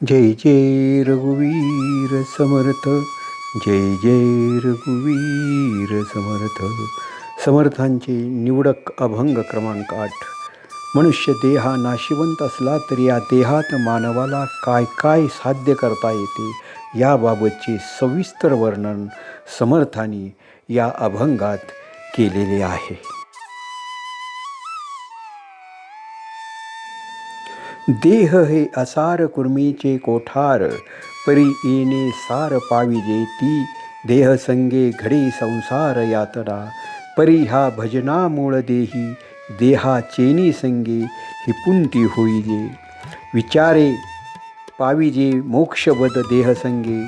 जय जय रघुवीर समर्थ जय जय रघुवीर समर्थ. समर्थांचे निवडक अभंग क्रमांक आठ. मनुष्य देहा नाशिवंत असला तरी या देहात मानवाला काय काय साध्य करता येते याबाबतचे सविस्तर वर्णन समर्थानी या अभंगात केलेले आहे. देह हे असार कुर्मीचे कोठार परी येणे सार पाविजे ती देह संगे घडी संसार यातना परी हा भजनामूळ देही. देहा चेनी संगे हिपुंती होईजे. विचारे पाविजे मोक्षबद देह संगे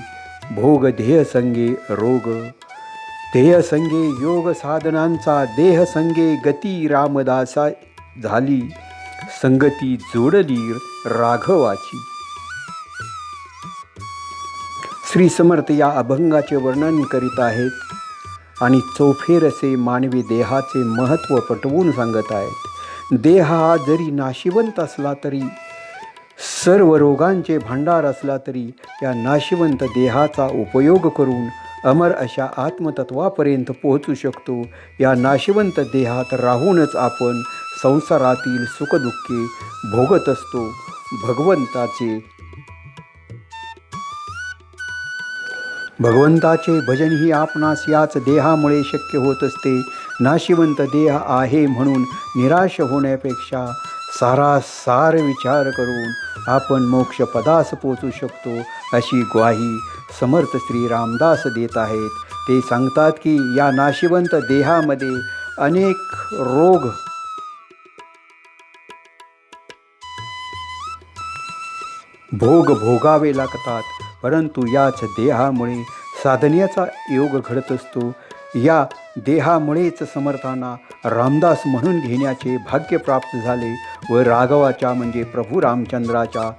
भोग देह संगे रोग. देह संगे योग साधनांचा देह संगे गती रामदासा झाली. संगती जोडली राघवाची. श्री समर्थ या अभंगाचे वर्णन करीत आहेत आणि चौफेर असे मानवी देहाचे महत्त्व पटवून सांगत आहेत. देह हा जरी नाशिवंत असला तरी सर्व रोगांचे भांडार असला तरी या नाशिवंत देहाचा उपयोग करून अमर अशा आत्मतत्वापर्यंत पोहोचू शकतो. या नाशिवंत देहात राहूनच आपण संसारातील सुखदुःखे भोगत असतो भगवंताचे. भगवंताचे भजन ही आपणास याच देहामुळे शक्य होत असते. नाशिवंत देह आहे म्हणून निराश होण्यापेक्षा सारासार विचार करून आपण मोक्षपदास पोचू शकतो अशी ग्वाही समर्थ श्री रामदास देत आहेत. ते सांगतात की या नाशिवंत देहामध्ये अनेक रोग भोग भोगावे लागतात. परंतु याच देहामुळे साधनेचा योग घडत असतो. या देहामुळेच समर्थांना रामदास म्हणून घेण्याचे भाग्य प्राप्त झाले व राघवाच्या म्हणजे प्रभू रामचंद्राच्या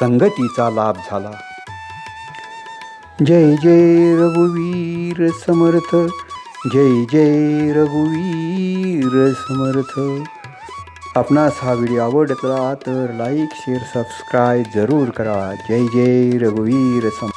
संगतीचा लाभ झाला. जय जय रघुवीर समर्थ जय जय रघुवीर समर्थ. आपणास हा व्हिडिओ आवडला तर लाईक शेअर सबस्क्राईब जरूर करा। जय जय रघुवीर सम